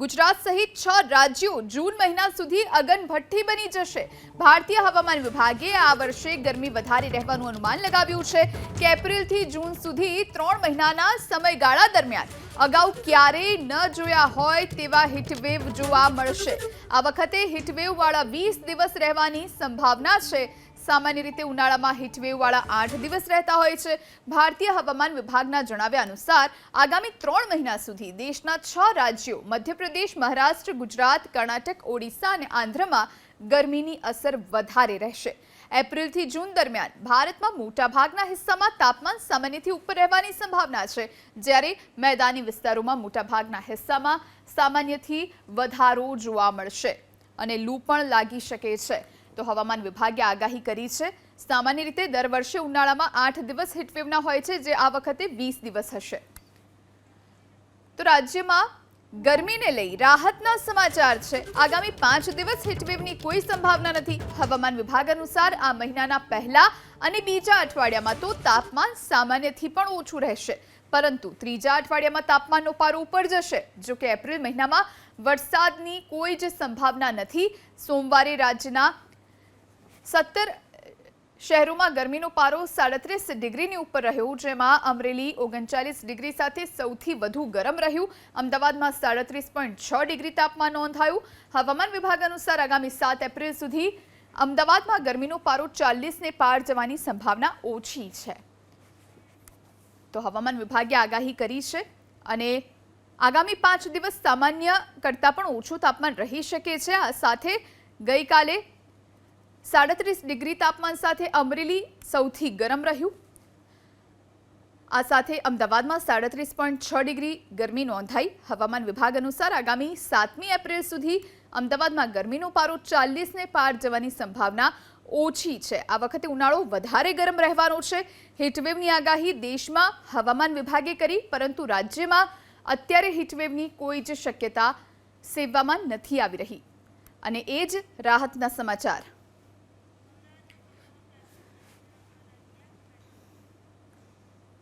ગુજરાત સહિત છ રાજ્યો જૂન મહિના સુધી અગનભઠ્ઠી બની જશે. ભારતીય હવામાન વિભાગે આ વર્ષે ગરમી વધારે રહેવાનું અનુમાન લગાવ્યું છે કે એપ્રિલથી જૂન સુધી ત્રણ મહિનાના સમયગાળા દરમિયાન અગાઉ ક્યારેય ન જોયા હોય તેવા હીટવેવ જોવા મળશે. આ વખતે હીટવેવવાળા વીસ દિવસ રહેવાની સંભાવના છે. સામાન્ય રીતે ઉનાળામાં હીટવેવવાળા આઠ દિવસ રહેતા હોય છે. ભારતીય હવામાન વિભાગના જણાવ્યા અનુસાર, આગામી ત્રણ મહિના સુધી દેશના છ રાજ્યો, મધ્યપ્રદેશ, મહારાષ્ટ્ર, ગુજરાત, કર્ણાટક, ઓડિશા અને આંધ્રમાં ગરમીની અસર વધારે રહેશે. એપ્રિલથી જૂન દરમિયાન ભારતમાં મોટાભાગના હિસ્સામાં તાપમાન સામાન્યથી ઉપર રહેવાની સંભાવના છે. જ્યારે મેદાની વિસ્તારોમાં મોટાભાગના હિસ્સામાં સામાન્યથી વધારો જોવા મળશે અને લૂ પણ લાગી શકે છે. તો હવામાન વિભાગે આગાહી કરી છે. સામાન્ય રીતે દર વર્ષે ઉનાળામાં આઠ દિવસ હીટવેવના હોય છે, જે આ વખતે વીસ દિવસ હશે. તો રાજ્યમાં ગરમીને લઈ રાહતના સમાચાર છે. આગામી પાંચ દિવસ હીટવેવની કોઈ સંભાવના નથી. હવામાન વિભાગ અનુસાર આ મહિનાના પહેલા અને બીજા અઠવાડિયામાં તો તાપમાન સામાન્યથી પણ ઓછું રહેશે. પરંતુ ત્રીજા અઠવાડિયામાં તાપમાનનો પારો ઉપર જશે. જો કે એપ્રિલ મહિનામાં વરસાદની કોઈ જ સંભાવના નથી. સોમવારે રાજ્યના સત્તર શહેરોમાં ગરમીનો પારો સાડત્રીસ ડિગ્રીની ઉપર રહ્યો, જેમાં અમરેલી ઓગણચાલીસ ડિગ્રી સાથે સૌથી વધુ ગરમ રહ્યું. અમદાવાદમાં સાડત્રીસ પોઈન્ટ છ ડિગ્રી તાપમાન નોંધાયું. હવામાન વિભાગ અનુસાર આગામી સાત એપ્રિલ સુધી અમદાવાદમાં ગરમીનો પારો ચાલીસને પાર જવાની સંભાવના ઓછી છે. તો હવામાન વિભાગે આગાહી કરી છે અને આગામી પાંચ દિવસ સામાન્ય કરતાં પણ ઓછું તાપમાન રહી શકે છે. આ સાથે ગઈકાલે સાડત્રીસ ડિગ્રી તાપમાન સાથે અમરેલી સૌથી ગરમ રહ્યું. આ સાથે અમદાવાદમાં સાડત્રીસ પોઈન્ટ છ ડિગ્રી ગરમી નોંધાઈ. હવામાન વિભાગ અનુસાર આગામી સાતમી એપ્રિલ સુધી અમદાવાદમાં ગરમીનો પારો ચાલીસને પાર જવાની સંભાવના ઓછી છે. આ વખતે ઉનાળો વધારે ગરમ રહેવાનો છે. હીટવેવની આગાહી દેશમાં હવામાન વિભાગે કરી, પરંતુ રાજ્યમાં અત્યારે હીટવેવની કોઈ જ શક્યતા સેવવામાં નથી આવી રહી. અને એ જ રાહતના સમાચાર.